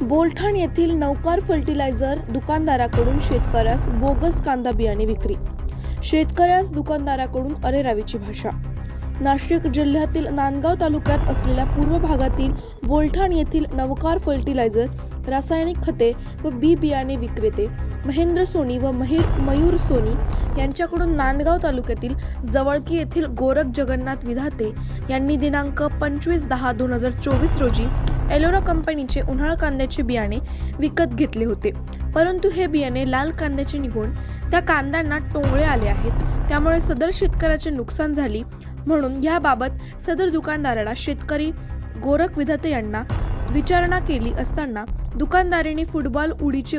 बोलठाण येथील नौकार fertiliser दुकानदाराकडून शेतकऱ्यास bogus कांदा बियाणे विक्री. शेतकऱ्यास दुकानदाराकडून अरेरावीची भाषा. नाशिक जिल्ह्यातील नांदगाव तालुक्यात असलेल्या पूर्व भागातील बोलठाण येथील नवकार फर्टिलायझर रासायनिक खते व बी बियाणे विक्रेते महेंद्र सोनी व महिर मयूर सोनी यांच्याकडून नांदगाव तालुक्यातील जवळकी येथील गोरख जगन्नाथ विधाते यांनी दिनांक पंचवीस दहा दोन हजार चोवीस रोजी एलोरा कंपनीचे उन्हाळ कांद्याचे बियाणे विकत घेतले होते. परंतु हे बियाणे लाल कांद्याचे निघून त्या कांद्यांना टोंगळे आले आहेत. त्यामुळे सदर शेतकऱ्याचे नुकसान झाली. म्हणून याबाबत सदर दुकानदाराला शेतकरी गोरख विधाते यांना विचारणा केली असताना दुकानदारीने फुटबॉल उडीचे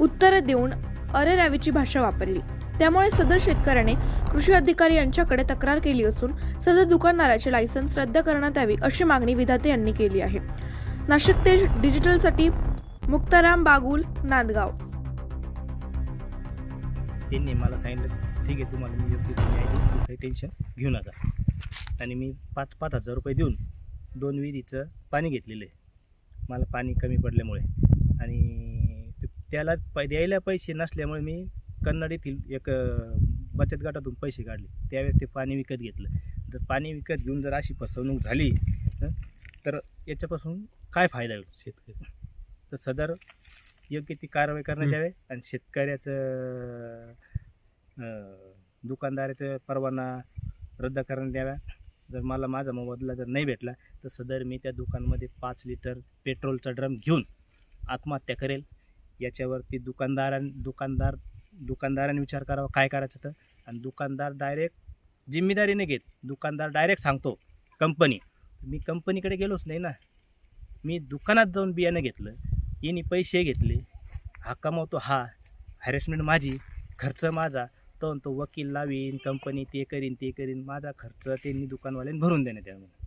उत्तर देऊन अरेरावीची भाषा वापरली. त्यामुळे सदर शेतकऱ्याने कृषी अधिकारी यांच्याकडे तक्रार केली असून सदर दुकानदाराचे लायसन्स रद्द करण्यात यावी अशी मागणी विधाते यांनी केली आहे. नाशिक ते डिजिटलसाठी मुक्ताराम बागुल नांदगाव. त्यांनी मला सांगितलं ठीक आहे तुम्हाला मी योग्य काही टेन्शन घेऊ नका. आणि मी पाच पाच हजार रुपये देऊन दोन विहिरीचं पाणी घेतलेलं आहे. मला पाणी कमी पडल्यामुळे. आणि त्याला प द्यायला पैसे नसल्यामुळे मी कन्नड येथील एक बचत गटातून पैसे काढले. त्यावेळेस ते पाणी विकत घेतलं. जर पाणी विकत घेऊन जर अशी फसवणूक झाली तर याच्यापासून काय फायदा होईल? शेतकरी. तर सदर योग्य ती कारवाई करण्यात यावे आणि शेतकऱ्याचं दुकानदाराचं परवाना रद्द करण्यात यावा. जर मला माझा मोबदला जर नाही भेटला तर सदर मी त्या दुकानमध्ये पाच लिटर पेट्रोलचा ड्रम घेऊन आत्महत्या करेल. याच्यावरती दुकानदारां दुकानदार दुकानदाराने विचार करावा काय करायचं तर. आणि दुकानदार डायरेक्ट जिम्मेदारीने घेत. दुकानदार डायरेक्ट सांगतो कंपनी. मी कंपनीकडे गेलोच नाही ना. मी दुकानात जाऊन बियाणं घेतलं यांनी पैसे घेतले. हा कमावतो हा हॅरेसमेंट माझी खर्च माझा. तो तो वकील लावीन कंपनी ते करीन ते करीन. माझा खर्च त्यांनी दुकानवाल्याने भरून देण्यात त्यामुळे